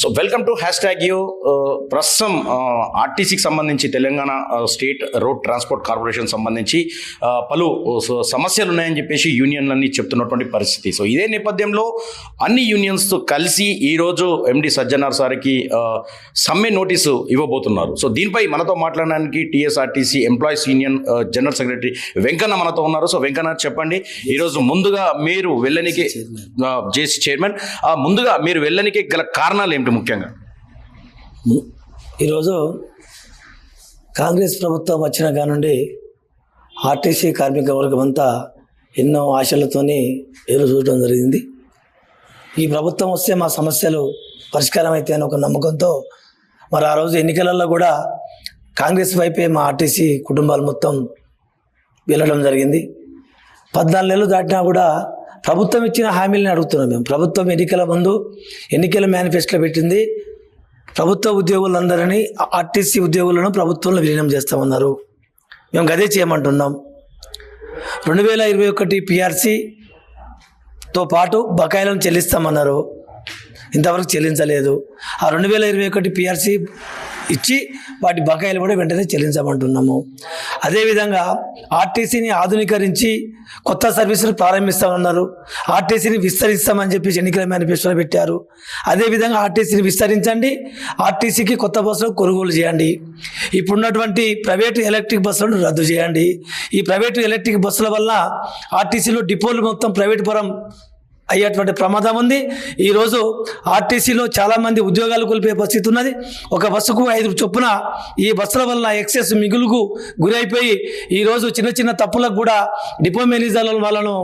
So welcome to hashtag you ప్రస్తుతం ఆర్టీసీకి సంబంధించి Telangana state road transport corporation సంబంధించి ఆ, పలు సమస్యలు ఉన్నాయని చెప్పేసి యూనియన్లన్నీ చెప్తున్నటువంటి పరిస్థితి. సో ఇదే నేపథ్యంలో అన్ని యూనియన్స్తో కలిసి ఈరోజు ఎండి సజ్జనార్ సార్కి సమ్మె నోటీసు ఇవ్వబోతున్నారు. సో దీనిపై మనతో మాట్లాడడానికి TSRTC employees union general secretary Venkanna మనతో ఉన్నారు. సో వెంకన్న చెప్పండి ఈరోజు ముందుగా మీరు వెళ్ళనికి జేసీ చైర్మన్ ముందుగా మీరు వెళ్ళనికి గల కారణాలు ఏమిటి? ముఖ్యంగా. ఈరోజు కాంగ్రెస్ ప్రభుత్వం వచ్చిన కానుండి ఆర్టీసీ కార్మిక వర్గం అంతా ఎన్నో ఆశలతోని ఎదురు చూడటం జరిగింది. ఈ ప్రభుత్వం వస్తే మా సమస్యలు పరిష్కారం అయితే అని ఒక నమ్మకంతో మరి ఆ రోజు ఎన్నికలలో కూడా కాంగ్రెస్ వైపే మా ఆర్టీసీ కుటుంబాలు మొత్తం వెళ్ళడం జరిగింది. పద్నాలుగు నెలలు దాటినా కూడా ప్రభుత్వం ఇచ్చిన హామీలను అడుగుతున్నాం మేము. ప్రభుత్వం ఎన్నికల ముందు ఎన్నికల మేనిఫెస్టోలో పెట్టింది ప్రభుత్వ ఉద్యోగులందరినీ ఆర్టీసీ ఉద్యోగులను ప్రభుత్వంలో విలీనం చేస్తామన్నారు. మేము గదే చేయమంటున్నాం. రెండు వేల ఇరవై ఒకటి పిఆర్సీతో పాటు బకాయిలను చెల్లిస్తామన్నారు. ఇంతవరకు చెల్లించలేదు. ఆ రెండు వేల ఇరవై ఒకటి పిఆర్సీ ఇచ్చి వాటి బకాయిలు కూడా వెంటనే చెల్లించమంటున్నాము. అదేవిధంగా ఆర్టీసీని ఆధునీకరించి కొత్త సర్వీసులు ప్రారంభిస్తామన్నారు. ఆర్టీసీని విస్తరిస్తామని చెప్పి ఎన్నికల మేనిఫెస్టోలో పెట్టారు. అదేవిధంగా ఆర్టీసీని విస్తరించండి. ఆర్టీసీకి కొత్త బస్సులు కొనుగోలు చేయండి. ఇప్పుడున్నటువంటి ప్రైవేటు ఎలక్ట్రిక్ బస్సులను రద్దు చేయండి. ఈ ప్రైవేటు ఎలక్ట్రిక్ బస్సుల వల్ల ఆర్టీసీలో డిపోలు మొత్తం ప్రైవేటు పరం అయ్యేటువంటి ప్రమాదం ఉంది. ఈరోజు ఆర్టీసీలో చాలామంది ఉద్యోగాలు కోల్పోయే పరిస్థితి ఉన్నది. ఒక బస్సుకు ఐదు చొప్పున ఈ బస్సుల వలన ఎక్సెస్ మిగులుకు గురైపోయి ఈరోజు చిన్న చిన్న తప్పులకు కూడా డిపో మేనేజర్ల వాళ్ళను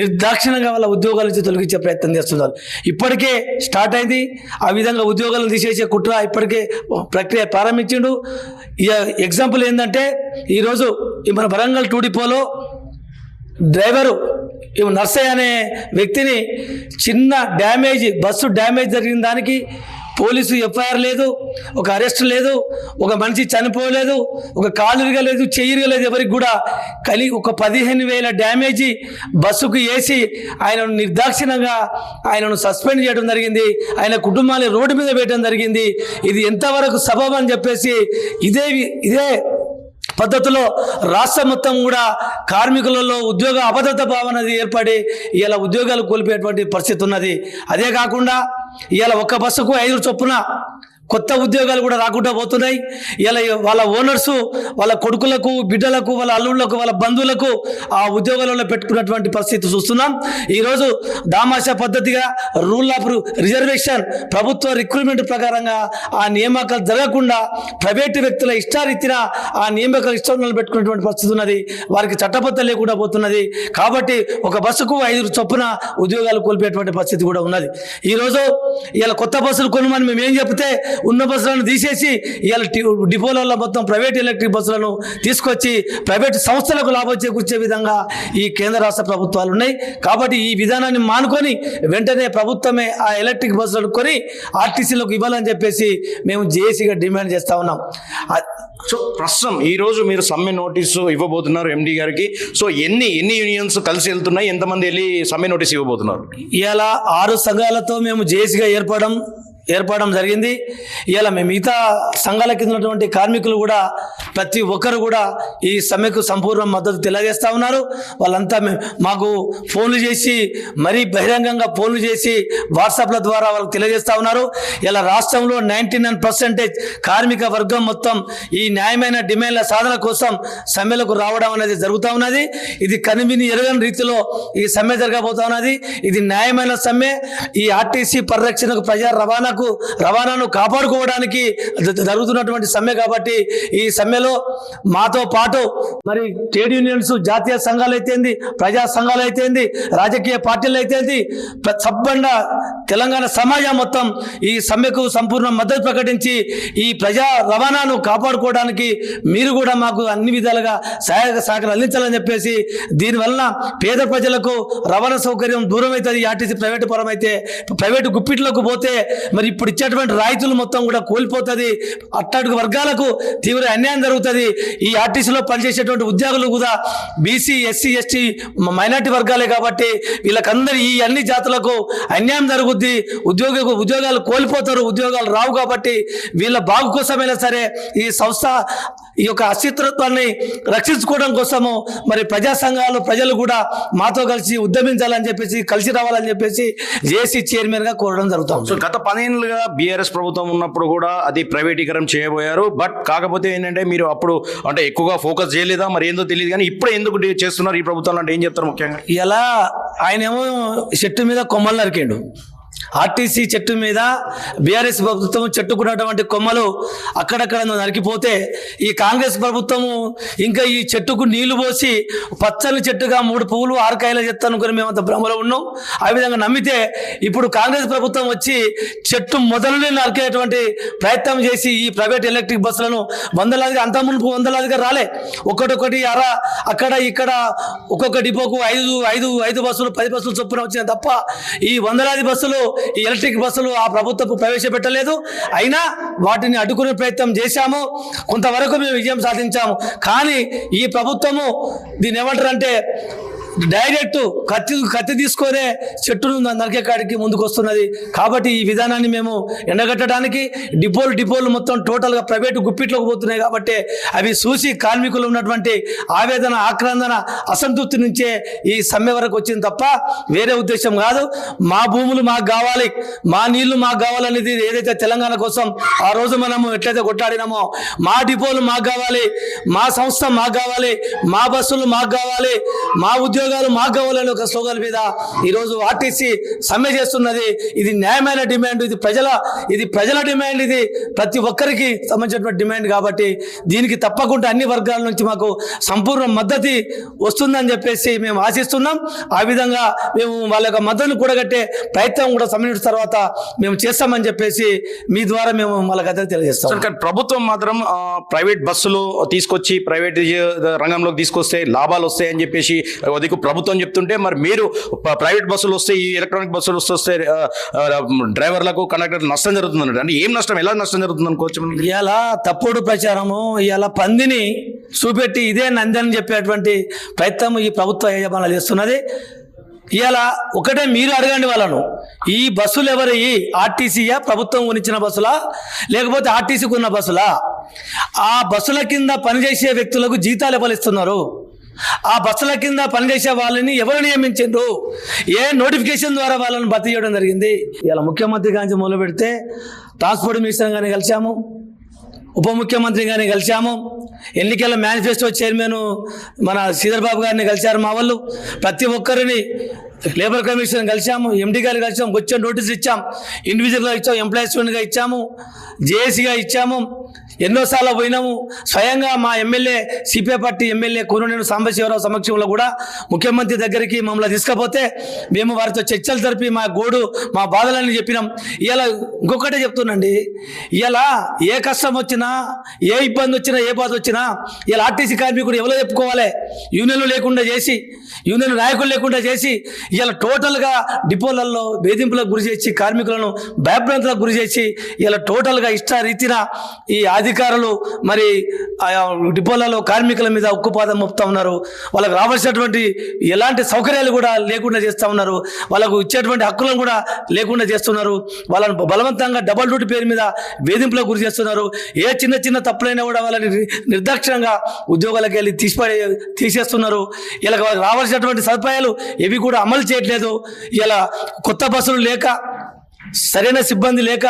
నిర్దాక్షిణంగా వాళ్ళ ఉద్యోగాల నుంచి తొలగించే ప్రయత్నం చేస్తున్నారు. ఇప్పటికే స్టార్ట్ అయింది. ఆ విధంగా ఉద్యోగాలను తీసేసే కుట్ర ఇప్పటికే ప్రక్రియ ప్రారంభించిండు. ఇక ఎగ్జాంపుల్ ఏంటంటే ఈరోజు ఈ మన వరంగల్ టూ డిపోలో డ్రైవరు నర్సయ్య అనే వ్యక్తిని చిన్న డ్యామేజ్ బస్సు డ్యామేజ్ జరిగిన దానికి పోలీసు ఎఫ్ఐఆర్ లేదు ఒక అరెస్ట్ లేదు ఒక మనిషి చనిపోలేదు ఒక కాలుగా లేదు చెయ్యిరుగా లేదు ఎవరికి కూడా కలిగి ఒక పదిహేను వేల డ్యామేజీ బస్సుకు వేసి ఆయనను నిర్దాక్షిణంగా ఆయనను సస్పెండ్ చేయడం జరిగింది. ఆయన కుటుంబాన్ని రోడ్డు మీద వేయడం జరిగింది. ఇది ఎంతవరకు సబబ్ అని చెప్పేసి ఇదే ఇదే పద్ధతిలో రాష్ట్ర మొత్తం కూడా కార్మికులలో ఉద్యోగ అభద్రత భావన ఏర్పడి ఇలా ఉద్యోగాలు కోల్పోయేటువంటి పరిస్థితి ఉన్నది. అదే కాకుండా ఇవాళ ఒక్క బస్సుకు ఐదు చొప్పున కొత్త ఉద్యోగాలు కూడా రాకుండా పోతున్నాయి. ఇలా వాళ్ళ ఓనర్సు వాళ్ళ కొడుకులకు బిడ్డలకు వాళ్ళ అల్లుళ్ళకు వాళ్ళ బంధువులకు ఆ ఉద్యోగాలలో పెట్టుకున్నటువంటి పరిస్థితి చూస్తున్నాం. ఈరోజు దామాషా పద్ధతిగా రూల్ ఆఫ్ రిజర్వేషన్ ప్రభుత్వ రిక్రూట్మెంట్ ప్రకారంగా ఆ నియామకాలు జరగకుండా ప్రైవేటు వ్యక్తుల ఇష్టారీతిన ఆ నియామకాలు ఇష్టం పెట్టుకున్నటువంటి పరిస్థితి ఉన్నది. వారికి చట్టబద్ధ లేకుండా పోతున్నది. కాబట్టి ఒక బస్సుకు ఐదు చొప్పున ఉద్యోగాలు కోల్పోయేటువంటి పరిస్థితి కూడా ఉన్నది. ఈరోజు ఇలా కొత్త బస్సులు కొనమని మేము ఏం చెప్తే ఉన్న బస్సులను తీసేసి ఇవాళ డిపోలలో మొత్తం ప్రైవేట్ ఎలక్ట్రిక్ బస్సులను తీసుకొచ్చి ప్రైవేట్ సంస్థలకు లాభం చేకూర్చే విధంగా ఈ కేంద్ర రాష్ట్ర ప్రభుత్వాలు ఉన్నాయి. కాబట్టి ఈ విధానాన్ని మానుకొని వెంటనే ప్రభుత్వమే ఆ ఎలక్ట్రిక్ బస్సులను కొని ఆర్టీసీలకు ఇవ్వాలని చెప్పేసి మేము జేఏసీగా డిమాండ్ చేస్తా ఉన్నాం. సో ప్రస్తుతం ఈ రోజు మీరు సమ్మె నోటీసు ఇవ్వబోతున్నారు ఎండి గారికి. సో ఎన్ని ఎన్ని యూనియన్స్ కలిసి వెళ్తున్నాయి? ఎంతమంది వెళ్ళి సమ్మె నోటీస్ ఇవ్వబోతున్నారు? ఇవాళ ఆరు సంఘాలతో మేము జేఏసీగా ఏర్పడడం ఏర్పడడం జరిగింది. ఇవాళ మేము మిగతా సంఘాల కింద ఉన్నటువంటి కార్మికులు కూడా ప్రతి ఒక్కరు కూడా ఈ సమ్మెకు సంపూర్ణ మద్దతు తెలియజేస్తూ ఉన్నారు. వాళ్ళంతా మాకు ఫోన్లు చేసి మరీ బహిరంగంగా ఫోన్లు చేసి వాట్సాప్ల ద్వారా వాళ్ళకి తెలియజేస్తూ ఉన్నారు. ఇలా రాష్ట్రంలో నైంటీ నైన్ పర్సెంటేజ్ కార్మిక వర్గం మొత్తం ఈ న్యాయమైన డిమాండ్ల సాధన కోసం సమ్మెలకు రావడం అనేది జరుగుతూ ఉన్నది. ఇది కనివిని ఎరగని రీతిలో ఈ సమ్మె జరగబోతా ఉన్నది. ఇది న్యాయమైన సమ్మె. ఈ ఆర్టీసీ పరిరక్షణకు ప్రజా రవాణాకు రవాణాను కాపాడుకోవడానికి జరుగుతున్నటువంటి సమ్మె కాబట్టి ఈ సమ్మెలో మాతో పాటు మరి ట్రేడ్ యూనియన్స్ జాతీయ సంఘాలు అయితేంది ప్రజా సంఘాలు అయితేంది రాజకీయ పార్టీలు అయితేంది సబ్బండ తెలంగాణ సమాజం మొత్తం ఈ సమ్మెకు సంపూర్ణ మద్దతు ప్రకటించి ఈ ప్రజా రవాణాను కాపాడుకోవడానికి మీరు కూడా మాకు అన్ని విధాలుగా సహాయక సహకారం అందించాలని చెప్పేసి దీనివల్ల పేద ప్రజలకు రవాణా సౌకర్యం దూరం అవుతుంది. ఈ ఆర్టీసీ ప్రైవేటు పరం అయితే ప్రైవేటు గుప్పిట్లకు పోతే మరి ఇప్పుడు ఇచ్చేటువంటి రాయితీలు మొత్తం కూడా కోల్పోతుంది. అట్టడుగు వర్గాలకు తీవ్ర అన్యాయం జరుగుతుంది. ఈ ఆర్టీసీలో పనిచేసేటువంటి ఉద్యోగులు కూడా బీసీ ఎస్సీ ఎస్టీ మైనార్టీ వర్గాలే కాబట్టి వీళ్ళకందరి ఈ అన్ని జాతులకు అన్యాయం జరుగుతుంది కొద్దీ ఉద్యోగ ఉద్యోగాలు కోల్పోతారు ఉద్యోగాలు రావు కాబట్టి వీళ్ళ బాగు కోసమైనా సరే ఈ సంస్థ ఈ యొక్క అస్తిత్వాన్ని రక్షించుకోవడం కోసము మరి ప్రజా సంఘాలు ప్రజలు కూడా మాతో కలిసి ఉద్యమించాలని చెప్పేసి కలిసి రావాలని చెప్పేసి జేసీ చైర్మన్గా కోరడం జరుగుతుంది సో గత పదేళ్ళుగా బీఆర్ఎస్ ప్రభుత్వం ఉన్నప్పుడు కూడా అది ప్రైవేటీకరణ చేయబోయారు. బట్ కాకపోతే ఏంటంటే మీరు అప్పుడు అంటే ఎక్కువగా ఫోకస్ చేయలేదా? మరి ఏందో తెలియదు కానీ ఇప్పుడు ఎందుకు చేస్తున్నారు ఈ ప్రభుత్వం అంటే ఏం చెప్తారు ముఖ్యంగా? ఇలా ఆయనేమో చెట్టు మీద కొమ్మలు నరికిండు. ఆర్టీసీ చెట్టు మీద బీఆర్ఎస్ ప్రభుత్వం చెట్టుకున్నటువంటి కొమ్మలు అక్కడక్కడ నరికిపోతే ఈ కాంగ్రెస్ ప్రభుత్వము ఇంకా ఈ చెట్టుకు నీళ్ళు పోసి పచ్చని చెట్టుగా మూడు పువ్వులు ఆరకాయల చెత్త మేము మేమంత భ్రమలో ఉన్నాం. ఆ విధంగా నమ్మితే ఇప్పుడు కాంగ్రెస్ ప్రభుత్వం వచ్చి చెట్టు మొదలునే నరికేటువంటి ప్రయత్నం చేసి ఈ ప్రైవేట్ ఎలక్ట్రిక్ బస్సులను వందలాదిగా అంత మునుపు వందలాదిగా రాలే. ఒకటొకటి అర అక్కడ ఇక్కడ ఒక్కొక్క డిపోకు ఐదు ఐదు ఐదు బస్సులు పది బస్సులు చొప్పున వచ్చినాయి తప్ప ఈ వందలాది బస్సులు ఈ ఎలక్ట్రిక్ బస్సులు ఆ ప్రభుత్వం ప్రవేశపెట్టలేదు. అయినా వాటిని అడ్డుకునే ప్రయత్నం చేశాము. కొంతవరకు మేము విజయం సాధించాము. కానీ ఈ ప్రభుత్వము దీన్ని ఏమంటారంటే డైరెక్ట్ కత్తి కత్తి తీసుకొనే చెట్టును నరికే కాడికి ముందుకు వస్తున్నది కాబట్టి ఈ విధానాన్ని మేము ఎండగట్టడానికి డిపోలు డిపోలు మొత్తం టోటల్గా ప్రైవేటు గుప్పిట్లోకి పోతున్నాయి కాబట్టి అవి చూసి కార్మికులు ఉన్నటువంటి ఆవేదన ఆక్రందన అసంతృప్తి నుంచే ఈ సమ్మె వరకు వచ్చింది తప్ప వేరే ఉద్దేశం కాదు. మా భూములు మాకు కావాలి మా నీళ్ళు మాకు కావాలనేది ఏదైతే తెలంగాణ కోసం ఆ రోజు మనము ఎట్లయితే కొట్లాడినామో మా డిపోలు మాకు కావాలి మా సంస్థ మాకు కావాలి మా బస్సులు మాకు కావాలి మా ఉద్యోగాలు మాకు కావాలని ఒక స్లోగన్ మీద ఈరోజు ఆర్టీసీ సమ్మె చేస్తున్నది. ఇది న్యాయమైన డిమాండ్ ఇది ప్రజల ఇది ప్రజల డిమాండ్ ఇది ప్రతి ఒక్కరికి సంబంధించినటువంటి డిమాండ్ కాబట్టి దీనికి తప్పకుండా అన్ని వర్గాల నుంచి మాకు సంపూర్ణ మద్దతు వస్తుందని చెప్పేసి మేము ఆశిస్తున్నాం. ఆ విధంగా మేము వాళ్ళ యొక్క మద్దతును కూడగట్టే ప్రయత్నం కూడా సమయం తర్వాత మేము చేస్తామని చెప్పేసి మీ ద్వారా మేము వాళ్ళకి అదే తెలియజేస్తాం. కానీ ప్రభుత్వం మాత్రం ప్రైవేట్ బస్సులు తీసుకొచ్చి ప్రైవేట్ రంగంలోకి తీసుకొస్తే లాభాలు వస్తాయని చెప్పేసి మీకు ప్రభుత్వం చెప్తుంటే మరి మీరు ప్రైవేట్ బస్సులు వస్తే ఈ ఎలక్ట్రానిక్ బస్సులు వస్తే డ్రైవర్లకు కండక్టర్లకు నష్టం జరుగుతుంది అన్నట్టు. అంటే ఏం నష్టం ఎలా నష్టం జరుగుతుంది అనుకోవచ్చు ఇలా తప్పుడు ప్రచారము ఇలా పందిని చూపెట్టి ఇదే నందని చెప్పేటువంటి ప్రయత్నం ఈ ప్రభుత్వ యజమానులు చేస్తున్నది. ఇలా ఒకటే మీరు అడగండి వాళ్ళను. ఈ బస్సులు ఎవరి? ఆర్టీసీయా? ప్రభుత్వం గురించిన బస్సులా? లేకపోతే ఆర్టీసీకి ఉన్న బస్సులా? ఆ బస్సుల కింద పనిచేసే వ్యక్తులకు జీతాలు ఎవరు ఇస్తున్నారు? ఆ బస్సుల కింద పనిచేసే వాళ్ళని ఎవరు నియమించిండ్రు? ఏ నోటిఫికేషన్ ద్వారా వాళ్ళని భర్తీ చేయడం జరిగింది? ఇలా ముఖ్యమంత్రి గాంచి మొదలు పెడితే ట్రాన్స్పోర్ట్ మినిస్టర్ గారిని కలిశాము ఉప ముఖ్యమంత్రి గారిని కలిశాము ఎన్నికల మేనిఫెస్టో చైర్మన్ మన శ్రీధర్ బాబు గారిని కలిశారు మా వాళ్ళు. ప్రతి ఒక్కరిని లేబర్ కమిషన్ కలిశాము ఎండి గారు కలిసాము వచ్చే నోటీసులు ఇచ్చాం ఇండివిజువల్గా ఇచ్చాము ఎంప్లాయీస్మెంట్గా ఇచ్చాము జేఏసీగా ఇచ్చాము ఎన్నోసార్లు పోయినాము. స్వయంగా మా MLA CPI party MLA Kunamneni Sambasivarao సమక్షంలో కూడా ముఖ్యమంత్రి దగ్గరికి మమ్మల్ని తీసుకపోతే మేము వారితో చర్చలు జరిపి మా గోడు మా బాధలని చెప్పినాం. ఇలా ఇంకొకటే చెప్తున్నాండి. ఇలా ఏ కష్టం వచ్చినా ఏ ఇబ్బంది వచ్చినా ఏ బాధ వచ్చినా ఇలా ఆర్టీసీ కార్మికుడు ఎవరో చెప్పుకోవాలి. యూనియన్లు లేకుండా చేసి యూనియన్ నాయకులు లేకుండా చేసి ఇలా టోటల్గా డిపోలలో వేధింపులకు గురి చేసి కార్మికులను భయభ్రాంతులకు గురి చేసి ఇలా టోటల్గా ఇష్టారీతిన ఈ అధికారులు మరి డిపోలలో కార్మికుల మీద ఉక్కుపాదం మోపుతా ఉన్నారు. వాళ్ళకు రావాల్సినటువంటి ఎలాంటి సౌకర్యాలు కూడా లేకుండా చేస్తూ ఉన్నారు. వాళ్ళకు ఇచ్చేటువంటి హక్కులను కూడా లేకుండా చేస్తున్నారు. వాళ్ళని బలవంతంగా డబల్ డ్యూటీ పేరు మీద వేధింపులకు గురి చేస్తున్నారు. ఏ చిన్న చిన్న తప్పులైనా కూడా వాళ్ళని ని- ఉద్యోగాలకు వెళ్ళి తీసిపడే తీసేస్తున్నారు. ఇలా వాళ్ళకి రావాల్సినటువంటి సదుపాయాలు ఇవి కూడా అమలు చేయట్లేదు. ఇలా కొత్త బస్సులు లేక సరైన సిబ్బంది లేక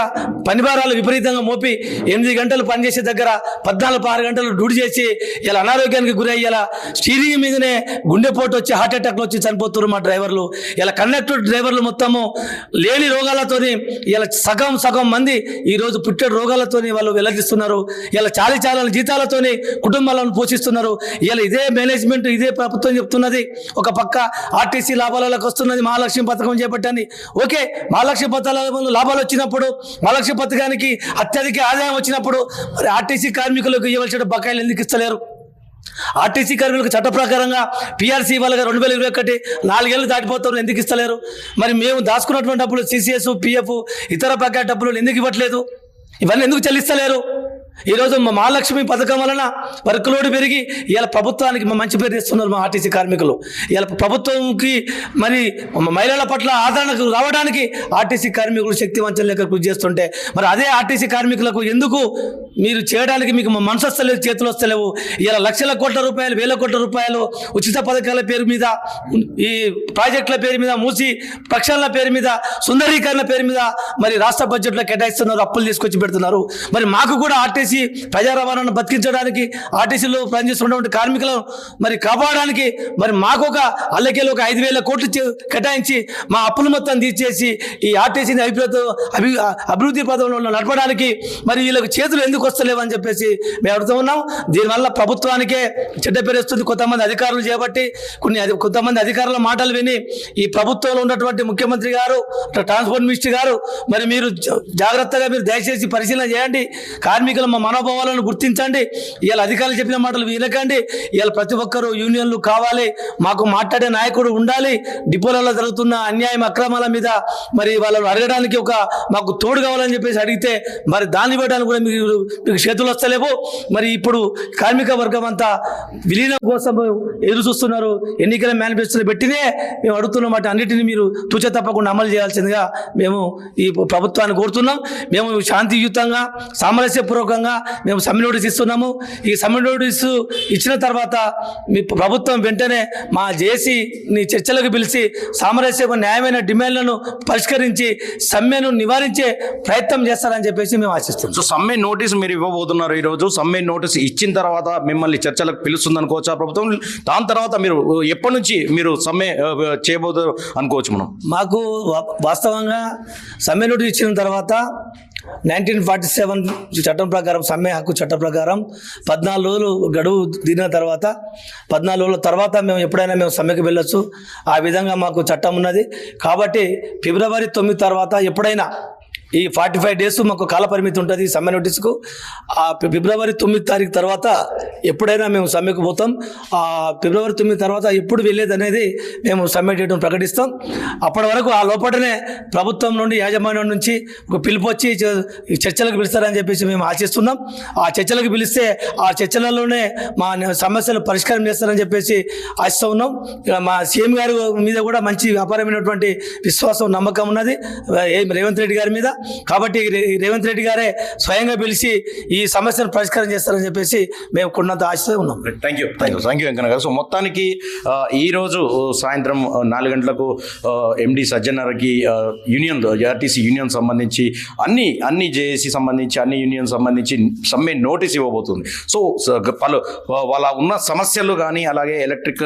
పనిభారాలు విపరీతంగా మోపి ఎనిమిది గంటలు పనిచేసే దగ్గర పద్నాలుగు ఆరు గంటలు డ్యూటీ చేసి ఇలా అనారోగ్యానికి గురి అయ్యేలా స్టీరింగ్ మీదనే గుండెపోటు వచ్చి హార్ట్ అటాక్లు వచ్చి చనిపోతున్నారు మా డ్రైవర్లు. ఇలా కండక్టర్ డ్రైవర్లు మొత్తము లేని రోగాలతోని ఇలా సగం సగం మంది ఈరోజు పుట్టే రోగాలతోని వాళ్ళు వెల్లడిస్తున్నారు. ఇలా చాలి చాలని జీతాలతోని కుటుంబాలను పోషిస్తున్నారు. ఇలా ఇదే మేనేజ్మెంట్ ఇదే ప్రభుత్వం చెప్తున్నది. ఒక పక్క ఆర్టీసీ లాభాలకు వస్తున్నది మహాలక్ష్మి పథకం చేపట్టని ఓకే మహాలక్ష్మి పథకాల వల్ల లాభాలు వచ్చినప్పుడు మలక్ష పథకానికి అత్యధిక ఆదాయం వచ్చినప్పుడు మరి ఆర్టీసీ కార్మికులకు ఇవ్వాల్సిన బకాయిలు ఎందుకు ఇస్తలేరు? ఆర్టీసీ కార్మికులకు చట్ట ప్రకారంగా పీఆర్సీ వాళ్ళగా రెండు వేల ఇరవై ఒకటి నాలుగేళ్ళు దాటిపోతారు ఎందుకు ఇస్తలేరు? మరి మేము దాచుకున్నటువంటి డబ్బులు సిసిఎస్ పిఎఫ్ ఇతర బకాయి డబ్బులు ఎందుకు ఇవ్వట్లేదు? ఇవన్నీ ఎందుకు చెల్లిస్తలేరు? ఈరోజు మా మహాలక్ష్మి పథకం వలన వర్క్ లోడ్ పెరిగి ఇవాళ ప్రభుత్వానికి మా మంచి పేరు తెస్తున్నారు మా ఆర్టీసీ కార్మికులు. ఇవాళ ప్రభుత్వంకి మరి మహిళల పట్ల ఆదరణకు రావడానికి ఆర్టీసీ కార్మికులు శక్తివంచన లేక కృషి చేస్తుంటే మరి అదే ఆర్టీసీ కార్మికులకు ఎందుకు మీరు చేయడానికి మీకు మా మనసు వస్తలేదు చేతులు వస్తలేవు? ఇలా లక్షల కోట్ల రూపాయలు వేల కోట్ల రూపాయలు ఉచిత పథకాల పేరు మీద ఈ ప్రాజెక్టుల పేరు మీద మూసి పక్షాల పేరు మీద సుందరీకరణ పేరు మీద మరి రాష్ట్ర బడ్జెట్లో కేటాయిస్తున్నారు అప్పులు తీసుకొచ్చి పెడుతున్నారు. మరి మాకు కూడా ఆర్టీసీ ప్రజా రవాణాను బతికించడానికి ఆర్టీసీలో పనిచేస్తున్నటువంటి కార్మికులను మరి కాపాడడానికి మరి మాకు ఒక అల్లకేలు ఒక ఐదు వేల కోట్లు కేటాయించి మా అప్పులు మొత్తం తీర్చేసి ఈ ఆర్టీసీని అభివృద్ధి అభి అభివృద్ధి పదంలో నడపడానికి మరి వీళ్ళకి చేతులు ఎందుకు వస్తలేవని చెప్పేసి మేము అడుగుతూ ఉన్నాం. దీనివల్ల ప్రభుత్వానికే చెడ్డ పేరుస్తుంది కొంతమంది అధికారులు చేపట్టి కొన్ని కొంతమంది అధికారుల మాటలు విని ఈ ప్రభుత్వంలో ఉన్నటువంటి ముఖ్యమంత్రి గారు ట్రాన్స్పోర్ట్ మినిస్టర్ గారు మరి మీరు జాగ్రత్తగా మీరు దయచేసి పరిశీలన చేయండి. కార్మికుల మనోభావాలను గుర్తించండి. ఇవాళ అధికారులు చెప్పిన మాటలు వినకండి. ఇవాళ ప్రతి ఒక్కరూ యూనియన్లు కావాలి. మాకు మాట్లాడే నాయకుడు ఉండాలి. డిపోలలో జరుగుతున్న అన్యాయం అక్రమాల మీద మరి వాళ్ళని అడగడానికి ఒక మాకు తోడు కావాలని చెప్పేసి అడిగితే మరి దాన్ని ఇవ్వడానికి కూడా మీకు మీకు చేతులు వస్తలేవు. మరి ఇప్పుడు కార్మిక వర్గం అంతా విలీనం కోసం ఎదురు చూస్తున్నారు. ఎన్నికల మేనిఫెస్టోలు పెట్టినే మేము అడుగుతున్నాం. వాటి అన్నిటిని మీరు తూచ తప్పకుండా అమలు చేయాల్సిందిగా మేము ఈ ప్రభుత్వాన్ని కోరుతున్నాం. మేము శాంతియుతంగా సామరస్యపూర్వకంగా మేము సమ్మె నోటీస్ ఇస్తున్నాము. ఈ సమ్మె నోటీస్ ఇచ్చిన తర్వాత మీ ప్రభుత్వం వెంటనే మా జేసీని చర్చలకు పిలిచి సామరస్య న్యాయమైన డిమాండ్లను పరిష్కరించి సమ్మెను నివారించే ప్రయత్నం చేస్తారని చెప్పేసి మేము ఆశిస్తున్నాం. సో సమ్మె నోటీస్ మీరు ఇవ్వబోతున్నారు ఈ రోజు సమ్మె నోటీస్ ఇచ్చిన తర్వాత మిమ్మల్ని చర్చలకు పిలుస్తుంది అనుకోవచ్చా ప్రభుత్వం? దాని తర్వాత మీరు ఎప్పటి నుంచి మీరు సమ్మె ఆ, చేయబోతారు అనుకోవచ్చు మనం? మాకు వాస్తవంగా సమ్మె నోటీస్ ఇచ్చిన తర్వాత నైన్టీన్ ఫార్టీ సెవెన్ చట్టం ప్రకారం సమ్మె హక్కు చట్టం ప్రకారం పద్నాలుగు రోజులు గడువు దిగిన తర్వాత పద్నాలుగు రోజుల తర్వాత మేము ఎప్పుడైనా మేము సమ్మెకి వెళ్ళొచ్చు. ఆ విధంగా మాకు చట్టం ఉన్నది. కాబట్టి ఫిబ్రవరి తొమ్మిది తర్వాత ఎప్పుడైనా ఈ ఫార్టీ ఫైవ్ డేస్ మాకు కాల పరిమితి ఉంటుంది ఈ సమ్మె నోటీస్కు. ఆ ఫిబ్రవరి తొమ్మిది తారీఖు తర్వాత ఎప్పుడైనా మేము సమ్మెకు పోతాం. ఆ ఫిబ్రవరి తొమ్మిది తర్వాత ఎప్పుడు వెళ్ళేది అనేది మేము సమ్మె చేయడం ప్రకటిస్తాం. అప్పటి వరకు ఆ లోపలనే ప్రభుత్వం నుండి యాజమాన్యం నుంచి ఒక పిలుపు వచ్చి చర్చలకు పిలుస్తారని చెప్పేసి మేము ఆశిస్తున్నాం. ఆ చర్చలకు పిలిస్తే ఆ చర్చలలోనే మా సమస్యలు పరిష్కారం చేస్తారని చెప్పేసి ఆశిస్తూ ఉన్నాం. మా సీఎం గారి మీద కూడా మంచి వ్యాపారమైనటువంటి విశ్వాసం నమ్మకం ఉన్నది. రేవంత్ రెడ్డి గారి మీద. కాబట్టి రేవంత్ రెడ్డి గారే స్వయంగా పిలిచి ఈ సమస్యను పరిష్కారం చేస్తారని చెప్పేసి మేము కొన్నంత ఆశతో ఉన్నాం. Thank you thank you thank you Venkanna గారు. సో మొత్తానికి ఈరోజు ఈ రోజు సాయంత్రం నాలుగు గంటలకు ఎండి సజ్జనర్కి యూనియన్ ఆర్టీసీ యూనియన్ సంబంధించి అన్ని అన్ని జేఏసీ సంబంధించి అన్ని యూనియన్ సంబంధించి సమ్మె నోటీస్ ఇవ్వబోతుంది. సో పలు వాళ్ళ ఉన్న సమస్యలు కానీ అలాగే ఎలక్ట్రిక్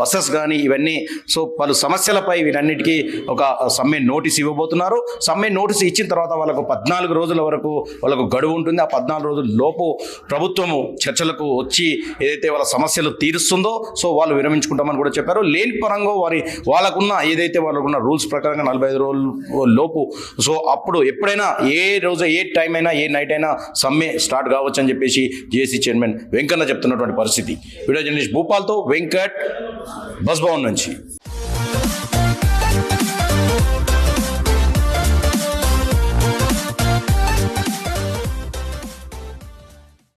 బస్సెస్ కానీ ఇవన్నీ సో పలు సమస్యలపై వీటన్నిటికీ ఒక సమ్మె నోటీస్ ఇవ్వబోతున్నారు. సమ్మె నోటీసు ఇచ్చిన తర్వాత వాళ్ళకు పద్నాలుగు రోజుల వరకు వాళ్ళకు గడువు ఉంటుంది. ఆ పద్నాలుగు రోజుల లోపు ప్రభుత్వము చర్చలకు వచ్చి ఏదైతే వాళ్ళ సమస్యలు తీరుస్తుందో సో వాళ్ళు విరమించుకుంటామని కూడా చెప్పారు. లేని పరంగా వారి వాళ్ళకున్న ఏదైతే వాళ్ళకున్న రూల్స్ ప్రకారంగా నలభై ఐదు రోజుల లోపు సో అప్పుడు ఎప్పుడైనా ఏ రోజు ఏ టైం అయినా ఏ నైట్ అయినా సమ్మె స్టార్ట్ కావచ్చు అని చెప్పేసి జేసీ చైర్మన్ వెంకన్న చెప్తున్నటువంటి పరిస్థితి. వీడియో జర్నలిస్ట్ భూపాల్తో వెంకట్ బస్ భవన్ నుంచి.